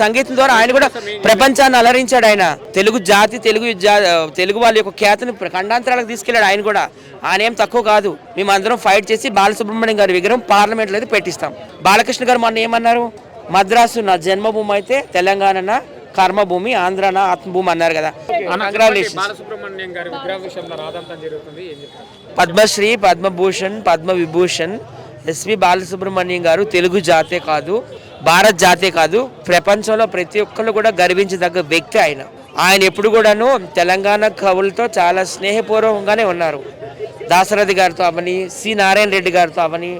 సంగీతం ద్వారా ఆయన కూడా ప్రపంచాన్ని అలరించాడు ఆయన. తెలుగు జాతి తెలుగు తెలుగు వాళ్ళ యొక్క ఖ్యాతిని ఖండాంతరాలకు తీసుకెళ్ళాడు ఆయన కూడా. ఆయన ఏం తక్కువ కాదు. మేము అందరం ఫైట్ చేసి బాలసుబ్రహ్మణ్యం గారి విగ్రహం పార్లమెంట్లో అయితే పెట్టిస్తాం. బాలకృష్ణ గారు మొన్న ఏమన్నారు? మద్రాసు నా జన్మభూమి అయితే తెలంగాణ నా కర్మభూమి ఆంధ్ర నా ఆత్మభూమి అన్నారు కదా. పద్మశ్రీ పద్మభూషణ్ పద్మ విభూషణ్ ఎస్వి బాలసుబ్రహ్మణ్యం గారు తెలుగు జాతే కాదు భారత్ జాతే కాదు ప్రపంచంలో ప్రతి ఒక్కరు కూడా గర్వించదగ్గ వ్యక్తి ఆయన. ఆయన ఎప్పుడు కూడాను తెలంగాణ కవులతో చాలా స్నేహపూర్వకంగానే ఉన్నారు. దాసరథి గారితో అవని సి నారాయణ రెడ్డి గారితో అవని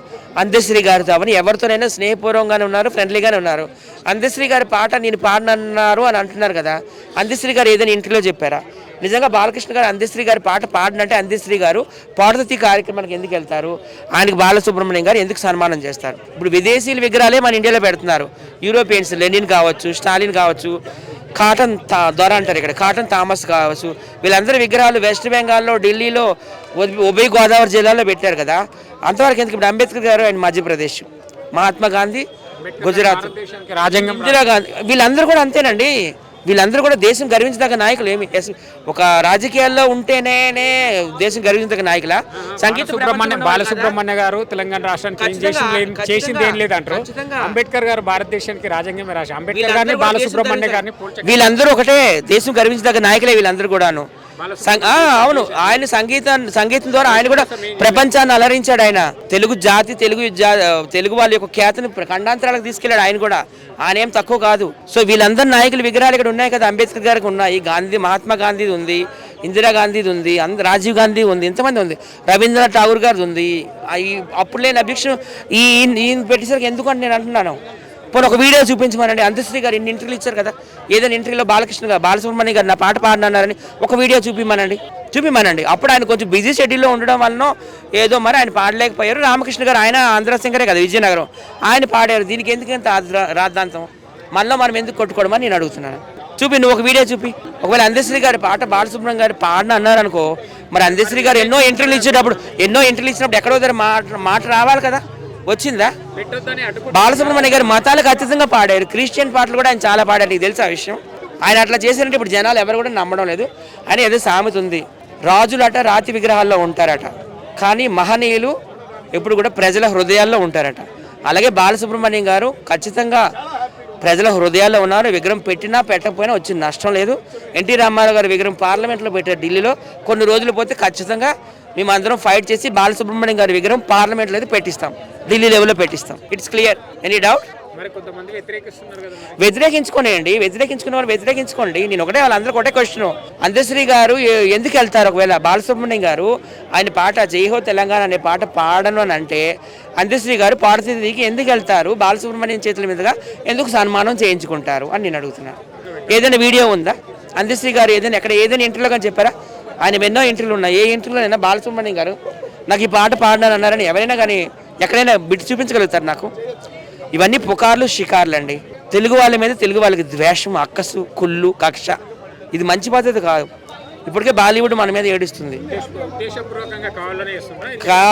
అందశ్రీ గారితో అవని ఎవరితోనైనా స్నేహపూర్వకంగానే ఉన్నారు ఫ్రెండ్లీగానే ఉన్నారు. అందశ్రీ గారి పాట నేను పాడనన్నారు అని అంటున్నారు కదా అందశ్రీ గారు ఏదైనా ఇంట్లో చెప్పారా? నిజంగా బాలకృష్ణ గారు అందశ్రీ గారి పాట పాడినంటే అందశ్రీ గారు పాడతీ కార్యక్రమానికి ఎందుకు వెళ్తారు? ఆయనకి బాలసుబ్రహ్మణ్యం గారు ఎందుకు సన్మానం చేస్తారు? ఇప్పుడు విదేశీయుల విగ్రహాలే మన ఇండియాలో పెడుతున్నారు. యూరోపియన్స్ లెనిన్ కావచ్చు స్టాలిన్ కావచ్చు కాటన్ తా దొర అంటారు ఇక్కడ కాటన్ థామస్ కావచ్చు. వీళ్ళందరి విగ్రహాలు వెస్ట్ బెంగాల్లో ఢిల్లీలో ఉభయ గోదావరి జిల్లాలో పెట్టారు కదా. అంతవరకు ఎందుకు ఇప్పుడు అంబేద్కర్ గారు ఆయన మధ్యప్రదేశ్ మహాత్మా గాంధీ గుజరాత్ దేశానికి రాజ్యాంగం ఇందిరా గాంధీ వీళ్ళందరూ కూడా అంతేనండి. వీళ్ళందరూ కూడా దేశం గర్వించదగ్గ నాయకులు ఏమి? ఒక రాజకీయాల్లో ఉంటేనే దేశం గర్వించదగ్గ నాయకుల? సంగీత సుబ్రహ్మణ్యం బాలసుబ్రహ్మణ్య గారు తెలంగాణ రాష్ట్రానికి ఏం చేసింది ఏం లేదు అంటారు ఖచ్చితంగా. అంబేద్కర్ గారు భారతదేశానికి రాజ్యాంగం రాశారు. అంబేద్కర్ గారిని బాలసుబ్రహ్మణ్య గారిని వీళ్ళందరూ ఒకటే దేశం గర్వించదగ్గ నాయకులే వీళ్ళందరూ కూడాను. అవును. ఆయన సంగీతం సంగీతం ద్వారా ఆయన కూడా ప్రపంచాన్ని అలరించాడు ఆయన. తెలుగు జాతి తెలుగు తెలుగు వాళ్ళ యొక్క ఖ్యాతిని ఖండాంతరాలకు తీసుకెళ్ళాడు ఆయన కూడా. ఆయన ఏం తక్కువ కాదు. సో వీళ్ళందరి నాయకుల విగ్రహాలు ఇక్కడ ఉన్నాయి కదా. అంబేద్కర్ గారికి ఉన్నాయి. గాంధీ మహాత్మా గాంధీది ఉంది. ఇందిరా గాంధీది ఉంది. అంద రాజీవ్ గాంధీ ఉంది. ఇంతమంది ఉంది? రవీంద్రనాథ్ ఠాగూర్ గారిది ఉంది. అప్పుడు లేని అభిక్ష ఈ ఈయన పెట్టేసరికి ఎందుకు అని నేను అంటున్నాను. పోనీ ఒక వీడియో చూపించమనండి. అంతశ్రీ గారు ఇన్ని ఇంటర్వ్యూలు ఇచ్చారు కదా. ఏదైనా ఇంటర్వ్యూలో బాలకృష్ణ గారు బాలసుబ్రమణ్యం గారు నా పాట పాడినారని ఒక వీడియో చూపిమనండి. చూపిమనండి. అప్పుడు ఆయన కొంచెం బిజీ షెడ్యూల్లో ఉండడం వలన ఏదో మరి ఆయన పాడలేకపోయారు. రామకృష్ణ గారు ఆయన ఆంధ్ర సింగరే కదా విజయనగరం. ఆయన పాడారు. దీనికి ఎందుకు ఎంత రాద్ధాంతం? మళ్ళీ మనం ఎందుకు కొట్టుకోవడమని నేను అడుగుతున్నాను. చూపి నువ్వు ఒక వీడియో చూపి. ఒకవేళ అందశ్రీ గారి పాట బాలసుబ్రహ్మణ్యం గారి పాడిన అన్నారు అనుకో మరి అందశ్రీ గారు ఎన్నో ఇంటర్వ్యూలు ఇచ్చేటప్పుడు ఎన్నో ఇంటర్వ్యూలు ఇచ్చినప్పుడు ఎక్కడో దగ్గర మాట మాట రావాలి కదా. వచ్చిందా? బాలసుబ్రహ్మణ్య గారు మతాలకు అతీతంగా పాడారు. క్రిస్టియన్ పాటలు కూడా ఆయన చాలా పాడారు. నీకు తెలుసా ఆ విషయం? ఆయన అట్లా చేశారంటే ఇప్పుడు జనాలు ఎవరు కూడా నమ్మడం లేదు. అని ఏదో సామెత ఉంది. రాజులట రాతి విగ్రహాల్లో ఉంటారట. కానీ మహనీయులు ఎప్పుడు కూడా ప్రజల హృదయాల్లో ఉంటారట. అలాగే బాలసుబ్రహ్మణ్యం గారు ఖచ్చితంగా ప్రజల హృదయాల్లో ఉన్నారు. విగ్రహం పెట్టినా పెట్టకపోయినా వచ్చిన నష్టం లేదు. ఎన్టీ రామారావు గారి విగ్రహం పార్లమెంట్లో పెట్టారు ఢిల్లీలో. కొన్ని రోజులు పోతే ఖచ్చితంగా మేము అందరం ఫైట్ చేసి బాలసుబ్రహ్మణ్యం గారి విగ్రహం పార్లమెంట్లో అయితే పెట్టిస్తాం. ఢిల్లీ లెవెల్లో పెట్టిస్తాం. ఇట్స్ క్లియర్ ఎనీ డౌట్ వ్యతిరేకించుకోండి వ్యతిరేకించుకున్న వాళ్ళు వ్యతిరేకించుకోండి. నేను ఒకటే వాళ్ళందరూ ఒకటే క్వశ్చన్ అందశ్రీ గారు ఎందుకు వెళ్తారు ఒకవేళ? బాలసుబ్రహ్మణ్యం గారు ఆయన పాట జైహో తెలంగాణ అనే పాట పాడను అని అంటే అందశ్రీ గారు పాడతీదికి ఎందుకు వెళ్తారు? బాలసుబ్రహ్మణ్యం చేతుల మీదుగా ఎందుకు సన్మానం చేయించుకుంటారు? అని నేను అడుగుతున్నాను ఏదైనా వీడియో ఉందా? అందశ్రీ గారు ఏదైనా ఎక్కడ ఏదైనా ఇంటర్వ్యూలో కానీ చెప్పారా? ఆయన ఎన్నో ఇంటర్వ్యూలు ఉన్నాయి. ఏ అయినా బాలసుబ్రహ్మణ్యం గారు నాకు ఈ పాట పాడినాను అన్నారని ఎవరైనా కానీ ఎక్కడైనా బిట్ చూపించగలుగుతారు నాకు. ఇవన్నీ పుకార్లు షికార్లు అండి తెలుగు వాళ్ళ మీద తెలుగు వాళ్ళకి ద్వేషం అక్కసు కుళ్ళు కక్ష. ఇది మంచి పద్ధతి కాదు. ఇప్పటికే బాలీవుడ్ మన మీద ఏడుస్తుంది. కా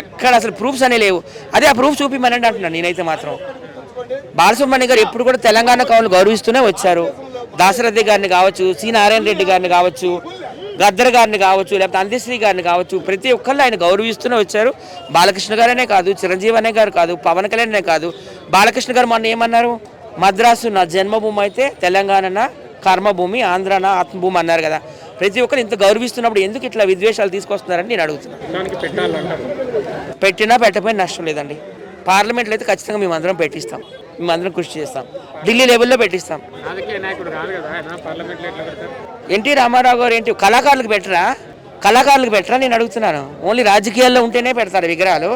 ఎక్కడ అసలు ప్రూఫ్స్ అనే లేవు. అదే ఆ ప్రూఫ్ చూపిమనండి అంటున్నాను నేనైతే మాత్రం. బాలసుబ్రహ్మణ్యం గారు ఎప్పుడు కూడా తెలంగాణ కవులు గౌరవిస్తూనే వచ్చారు. దాశరథి గారిని కావచ్చు సి. నారాయణ రెడ్డి గారిని కావచ్చు గద్దర్ గారిని కావచ్చు లేకపోతే అందశ్రీ గారిని కావచ్చు ప్రతి ఒక్కళ్ళు ఆయన గౌరవిస్తూనే వచ్చారు. బాలకృష్ణ గారనే కాదు చిరంజీవి అనే గారు కాదు పవన్ కళ్యాణ్ అనే కాదు. బాలకృష్ణ గారు మొన్న ఏమన్నారు? మద్రాసు నా జన్మభూమి అయితే తెలంగాణ నా కర్మభూమి ఆంధ్ర నా ఆత్మభూమి అన్నారు కదా. ప్రతి ఒక్కరు ఇంత గౌరవిస్తున్నప్పుడు ఎందుకు ఇట్లా విద్వేషాలు తీసుకొస్తున్నారని నేను అడుగుతున్నాను పెట్టినా పెట్టకపోయినా నష్టం లేదండి. పార్లమెంట్లో అయితే ఖచ్చితంగా మేము అందరం పెట్టిస్తాం. మేము అందరం కృషి చేస్తాం. ఢిల్లీ లెవెల్లో పెట్టిస్తాం. ఎన్టీ రామారావు గారు ఏంటి కళాకారులకు పెట్టరా? కళాకారులకు పెట్టరా? నేను అడుగుతున్నాను. ఓన్లీ రాజకీయాల్లో ఉంటేనే పెడతారు విగ్రహాలు.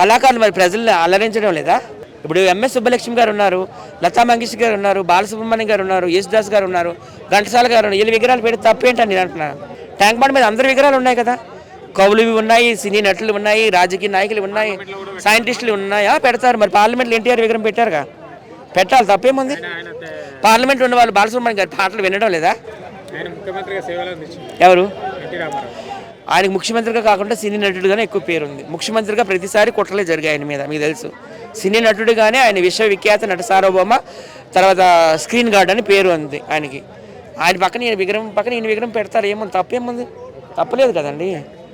కళాకారులు మరి ప్రజల్ని అలరించడం లేదా? ఇప్పుడు ఎంఎస్ సుబ్బలక్ష్మి గారు ఉన్నారు లతా మంగేష్కర్ గారు ఉన్నారు బాలసుబ్రహ్మణ్యం గారు ఉన్నారు యేసుదాస్ గారు ఉన్నారు ఘంటసాల గారు ఉన్నారు. వీళ్ళు విగ్రహాలు పెడితే తప్పేంటని నేను అంటున్నాను. ట్యాంక్ బండ్ మీద అందరి విగ్రహాలు ఉన్నాయి కదా. కవులు ఉన్నాయి సినీ నటులు ఉన్నాయి రాజకీయ నాయకులు ఉన్నాయి సైంటిస్టులు ఉన్నాయా? పెడతారు. మరి పార్లమెంట్లో ఎన్టీఆర్ విగ్రహం పెట్టారుగా. పెట్టాలి తప్పేముంది? పార్లమెంట్ ఉన్న వాళ్ళు బాలసుబ్రహ్మణ్యం గారి పాటలు వినడం లేదా? ఎవరు? ఆయనకు ముఖ్యమంత్రిగా కాకుండా సినీ నటుడుగానే ఎక్కువ పేరుంది. ముఖ్యమంత్రిగా ప్రతిసారి కుట్రలే జరిగాయి ఆయన మీద మీకు తెలుసు. సినీ నటుడుగానే ఆయన విశ్వవిఖ్యాత నట సార్వభౌమ తర్వాత స్క్రీన్ గార్డ్ అని పేరు ఉంది ఆయనకి. ఆయన పక్కన ఈయన విగ్రహం పక్కన ఈయన విగ్రహం పెడతారు ఏముంది తప్పేముంది? తప్పలేదు కదండి.